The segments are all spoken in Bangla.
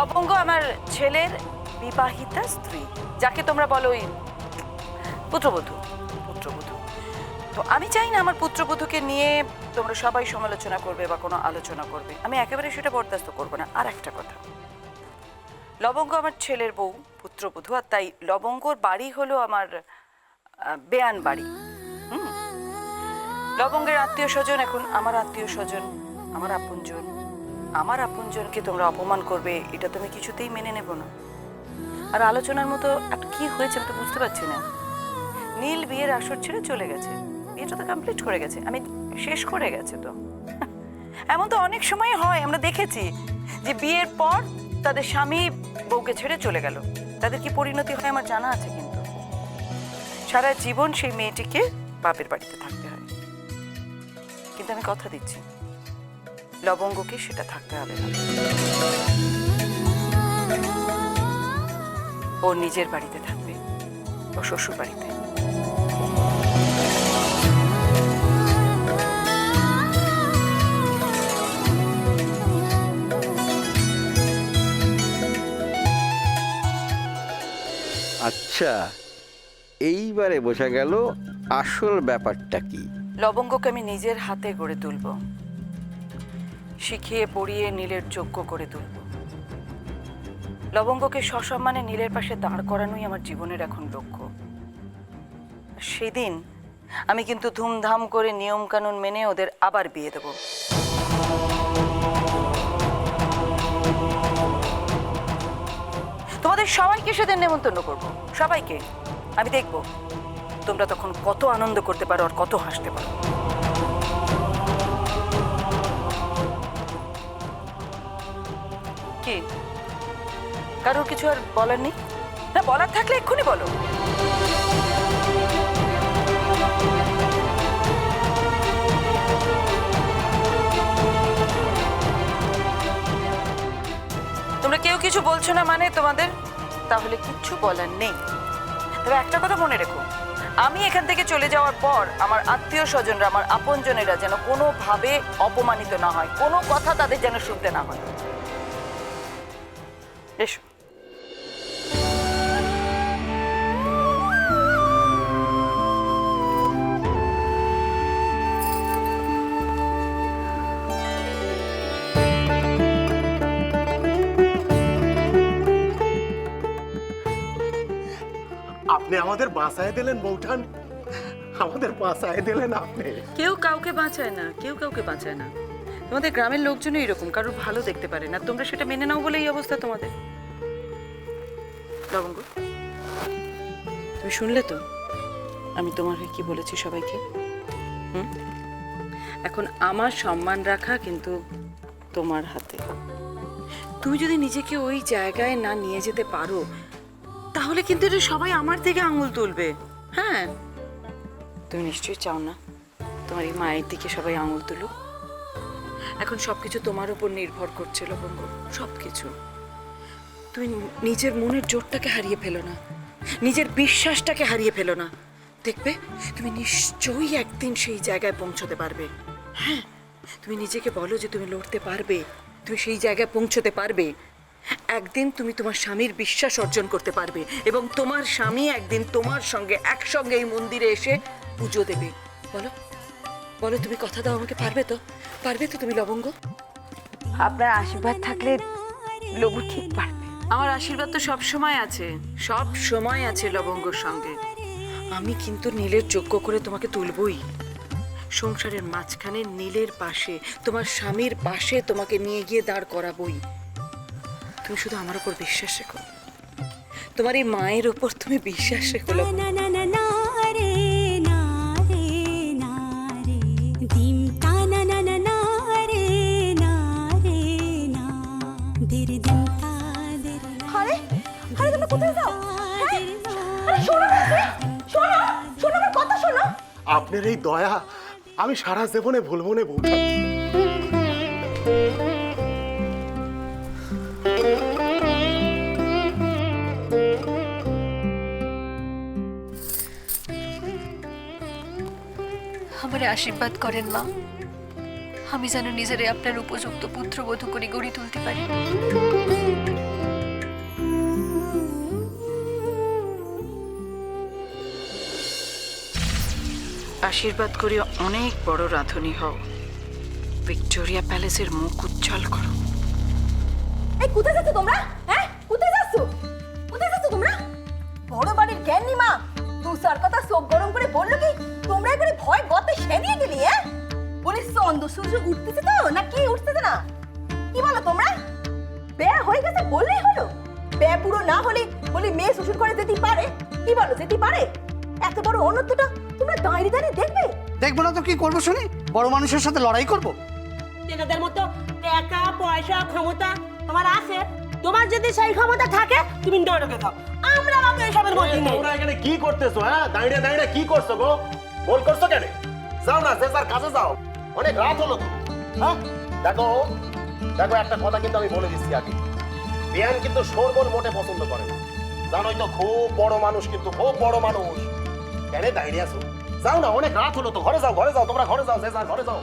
লবঙ্গ আমার ছেলের বিবাহিতা স্ত্রী, যাকে তোমরা বলো ওই পুত্রবধূ পুত্রবধূ। তো আমি চাই না আমার পুত্রবধূকে নিয়ে তোমরা সবাই সমালোচনা করবে বা কোনো আলোচনা করবে। আমি একেবারে সেটা বরদাস্ত করব না। আর একটা কথা, লবঙ্গ আমার ছেলের বউ, পুত্রবধূ, আর তাই লবঙ্গর বাড়ি হলো আমার বেয়ান বাড়ি। লবঙ্গের আত্মীয় স্বজন এখন আমার আত্মীয় স্বজন, আমার আপনজন। আমার আপনজনকে তোমরা অপমান করবে, এটা তুমি কিছুতেই মেনে নেব না। আর আলোচনার মতো একটা কি হয়েছে আমি তো বুঝতে পারছি না। নীল বিয়ের আসর ছেড়ে চলে গেছে। বিয়েটা তো কমপ্লিট করে গেছে। আমি শেষ করে গেছে তো। এমন তো অনেক সময় হয়, আমরা দেখেছি যে বিয়ের পর তাদের স্বামী বউকে ছেড়ে চলে গেল। তাদের কি পরিণতি হয় আমার জানা আছে কিন্তু। সারা জীবন সেই মেয়েটিকে বাপের বাড়িতে থাকতে হয়। কিন্তু আমি কথা দিচ্ছি। লবঙ্গকে সেটা থাকতে হবে না। ও নিজের বাড়িতে থাকবে ও শ্বশুর বাড়িতে। আচ্ছা এইবারে বোঝা গেল আসল ব্যাপারটা কি? লবঙ্গকে আমি নিজের হাতে গড়ে তুলব। শিখিয়ে পড়িয়ে নীলের যোগ্য করে তুলব। লবঙ্গকে সসম্মানে নীলের পাশে দাঁড় করানোই আমার জীবনের এখন লক্ষ্য। সেদিন আমি কিন্তু ধুমধাম করে নিয়ম কানুন মেনে ওদের আবার বিয়ে দেব। তোমাদের সবাইকে সেদিন নেমন্তন্ন করব। সবাইকে। আমি দেখব তোমরা তখন কত আনন্দ করতে পারো আর কত হাসতে পারো। কারোর কিছু আর বলার নেই? না, বলার থাকলে এক্ষুনি বলো। তোমরা কেউ কিছু বলছো না মানে তোমাদের? তাহলে কিচ্ছু বলার নেই। তবে একটা কথা মনে রেখো। আমি এখান থেকে চলে যাওয়ার পর আমার আত্মীয় স্বজনরা, আমার আপনজনেরা যেন কোনোভাবে অপমানিত না হয়, কোনো কথা তাদের যেন শুনতে না হয়। এসো। আপনি আমাদের বাঁচায় দিলেন বৌঠান। আমাদের বাঁচায় দিলেন আপনি। কেউ কাউকে বাঁচায় না, কেউ কাউকে বাঁচায় না। তোমাদের গ্রামের লোকজনই এরকম, কারোর ভালো দেখতে পারে না। তোমরা সেটা মেনে নাও বলে এই অবস্থা তোমাদের। লবঙ্গ, তুমি শুনলে তো? আমি তোমার হয়ে কি বলেছি সবাইকে? হুম? এখন আমার সম্মান রাখা কিন্তু তোমার হাতে। তুমি যদি নিজেকে ওই জায়গায় না নিয়ে যেতে পারো তাহলে কিন্তু এটা সবাই আমার থেকে আঙুল তুলবে। হ্যাঁ। তুমি নিশ্চয়ই চাও না তোমার এই মায়ের দিকে সবাই আঙুল তুলুক? এখন সবকিছু তোমার উপর নির্ভর করছে লবঙ্গ সবকিছু। তুমি নিজের মনের জোরটাকে হারিয়ে ফেলো না নিজের বিশ্বাসটাকে হারিয়ে ফেলো না। দেখবে তুমি নিশ্চয়ই একদিন সেই জায়গায় পৌঁছতে পারবে। হ্যাঁ তুমি নিজেকে বলো যে তুমি লড়তে পারবে তুমি সেই জায়গায় পৌঁছতে পারবে। একদিন তুমি তোমার স্বামীর বিশ্বাস অর্জন করতে পারবে এবং তোমার স্বামী একদিন তোমার সঙ্গে একসঙ্গে এই মন্দিরে এসে পুজো দেবে। বলো বলো তুমি কথা দাও আমাকে পারবে তো? পারবে তো তুমি লবঙ্গ? আপনার আশীর্বাদ থাকলে লবু ঠিক পারবে আমার আশীর্বাদ তো সব সময় আছে। সব সময় আছে লবঙ্গর সঙ্গে। আমি কিন্তু নীলের যোগ্য করে তোমাকে তুলবই। সংসারের মাঝখানে নীলের পাশে তোমার স্বামীর পাশে তোমাকে নিয়ে গিয়ে দাঁড় করাবই। তুমি শুধু আমার উপর বিশ্বাস রেখো। তোমার এই মায়ের ওপর তুমি বিশ্বাস রেখো না না না না রে না রে না রে। দিম তা না না না না রে না রে না। দের দিম তা দের আরে আরে তুমি কোথায় যাও? শোনো শোনো শোনো আমার কথা শোনো। আপনার এই দয়া আমি সারা জীবনে ভুলবো না বৌঠান আমারে আশীর্বাদ করেন মা। আমি যেন নিজেরে আপনার উপযুক্ত পুত্রবধূ করে গড়ি তুলতে পারি। আশীর্বাদ করি অনেক বড় রাধুনী হও। ভিক্টোরিয়া প্যালেসের মুখ উজ্জ্বল করো। এই কোথায় যাচ্ছ তোমরা? হ্যাঁ? কোথায় যাচ্ছ? কোথায় যাচ্ছ তোমরা? বড় বাড়ির জ্ঞানী মা! তুষার কথা চোখ গরম করে বলল কি? তোমরা করে ভয় গতে সেরিয়ে গেলি হ্যাঁ? বলিস চন্দ্র সূর্য উঠতেছে তো না কি উঠতেছে না? কি বলো তোমরা? বেয়া হয়ে গেছে বললেই হলো। বেয়া পুরো না হলে বলি মেয়ে শ্বশুর করে যেতেই পারে। কি বলো যেতেই পারে? এত বড় অনর্থটা তোমরা দাঁড়িয়ে দাঁড়িয়ে দেখবে? দেখব না তো কি করব শুনি? বড় মানুষের সাথে লড়াই করব? তেনাদের মতো টাকা পয়সা ক্ষমতা তোমার আছে। তোমার যদি সেই ক্ষমতা থাকে তুমি নরকে দাও আমরা বাবু এসবের মধ্যে নেই। তোমরা এখানে কি করতেছো হ্যাঁ? দাঁড়িয়ে দাঁড়িয়ে কি করছ গো? বল করছ কেন? যাও না যার কাছে যাও। অনেক রাত হলো তো। হ্যাঁ? দেখো দেখো একটা কথা কিন্তু আমি বলে দিচ্ছি আগে। বিয়ান কিন্তু শোরগোল মোটে পছন্দ করে। না জানোই তো খুব বড় মানুষ কিন্তু খুব বড় মানুষ। কেন দাঁড়িয়ে আছো? যাও না অনেক রাত হলো তো। ঘরে যাও ঘরে যাও তোমরা ঘরে যাও যার ঘরে যাও।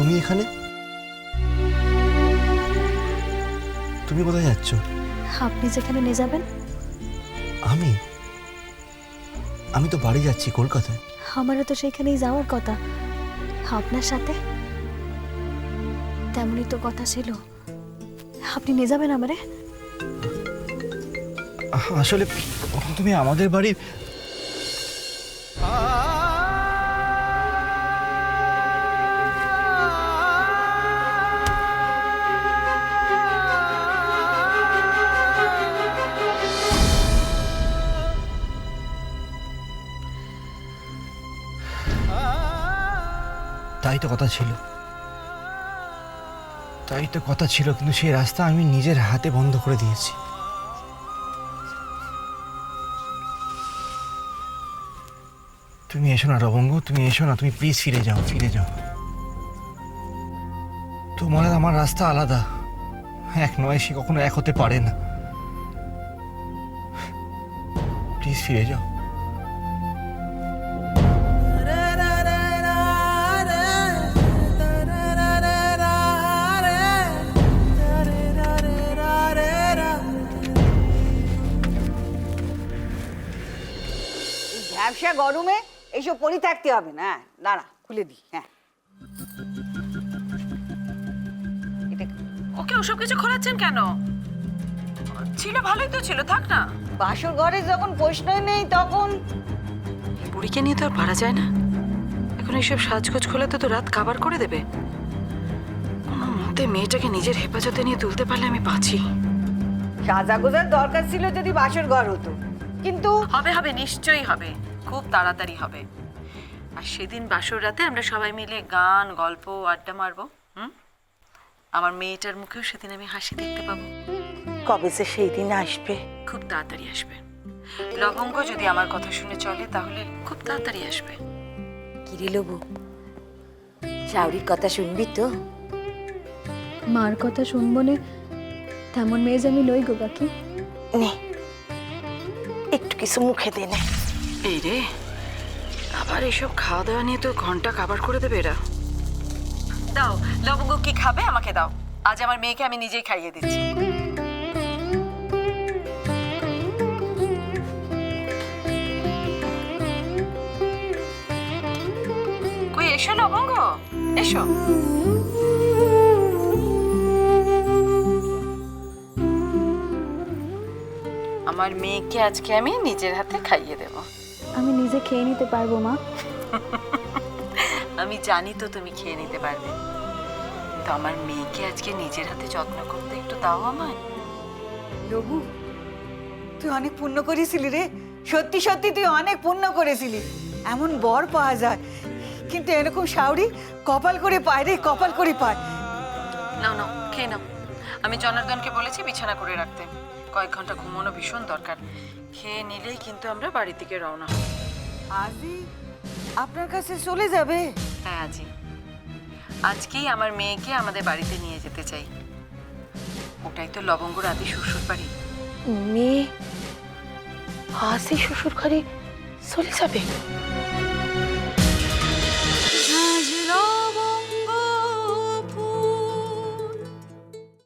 তুমি এখানে? তুমি কোথায় যাচ্ছ? আপনি যেখানে নিয়ে যাবেন? আমি? আমি তো বাড়ি যাচ্ছি কলকাতায়। আমারও তো সেখানেই যাওয়ার কথা। আপনার সাথে? তেমনই তো কথা ছিল। আপনি নিয়ে যাবেন আমারে? আসলে তুমি আমাদের বাড়ির তাই তো কথা ছিল। তাই তো কথা ছিল, কিন্তু সেই রাস্তা আমি নিজের হাতে বন্ধ করে দিয়েছি। তুমি এসো না রবঙ্গ, তুমি এসো না, তুমি প্লিজ ফিরে যাও ফিরে যাও। তোমার আর আমার রাস্তা আলাদা। এক নয়, সে কখনো এক হতে পারে না। প্লিজ ফিরে যাও। ব্যবসা গরমে এইসব পরি থাকতে হবে না। হ্যাঁ, দাঁড়া খুলে দিই হ্যাঁ। এটা ওকে ওসব কিছু খোলাচ্ছেন কেন? ছিল ভালোই তো ছিল থাক না। বাসর ঘরে যখন প্রশ্নই নেই তখন? বুড়িকে নিয়ে তো আর পারা যায় না। এখন এইসব সাজগোজ খোলাতে তো রাত কাবার করে দেবে। কোনো মতে মেয়েটাকে নিজের হেফাজতে নিয়ে তুলতে পারলে আমি বাঁচি। সাজা গোজার দরকার ছিল যদি বাসর ঘর হতো। কিন্তু হবে হবে নিশ্চয়ই হবে। খুব তাড়াতাড়ি হবে। আর সেদিন বাসর রাতে আমরা সবাই মিলে গান গল্প আড্ডা মারবো হুম? আমার মেয়েটার মুখেও সেদিন আমি হাসি দেখতে পাবো। কবে যে সেই দিন আসবে? খুব তাড়াতাড়ি আসবে। লবঙ্গ যদি আমার কথা শুনে চলে তাহলে খুব তাড়াতাড়ি আসবে। কিরে লবু? চাউরির কথা শুনবি তো? মার কথা শুনব নে তেমন মেয়ে যে আমি লই গো বাকি। নে একটু কিছু মুখে দে না। এই রে, আবার এসব খাওয়া দাওয়া নিয়ে তো ঘণ্টা কাবার করে দেবে এরা। দাও, লবঙ্গ কি খাবে আমাকে দাও। আজ আমার মেয়েকে আমি নিজেই খাইয়ে দিচ্ছি। কই, এসো লবঙ্গ? এসো। আমার মেয়েকে আজকে আমি নিজের হাতে খাইয়ে দেব। নিজে খেয়ে নিতে পারব মা। আমি জানি তো তুমি খেয়ে নিতে পারবে। তো আমার মেয়েকে আজকে নিজের হাতে যত্ন করতে একটু দাও আমায়। লবু তুই অনেক পুণ্য করেছিলি রে। সত্যি সত্যি তুই অনেক পুণ্য করেছিলি। এমন বর পাওয়া যায়। কিন্তু এরকম শাউরি কপাল করে পায় রে কপাল করে পায়। না নাও খেয়ে নাও। আমি জনার্দনকে বলেছি বিছানা করে রাখতে। কয়েক ঘণ্টা ঘুমানো ভীষণ দরকার। খেয়ে নিলেই কিন্তু আমরা বাড়ির দিকে রওনা হব। আজই আপনার কাছে চলে যাবে। হ্যাঁ আজই। আজকেই আমার মেয়েকে আমাদের বাড়িতে নিয়ে যেতে চাই। ওটাই তো লবঙ্গর আদি শ্বশুর বাড়ি। মেয়ে আজি শ্বশুর ঘরে চলে যাবে।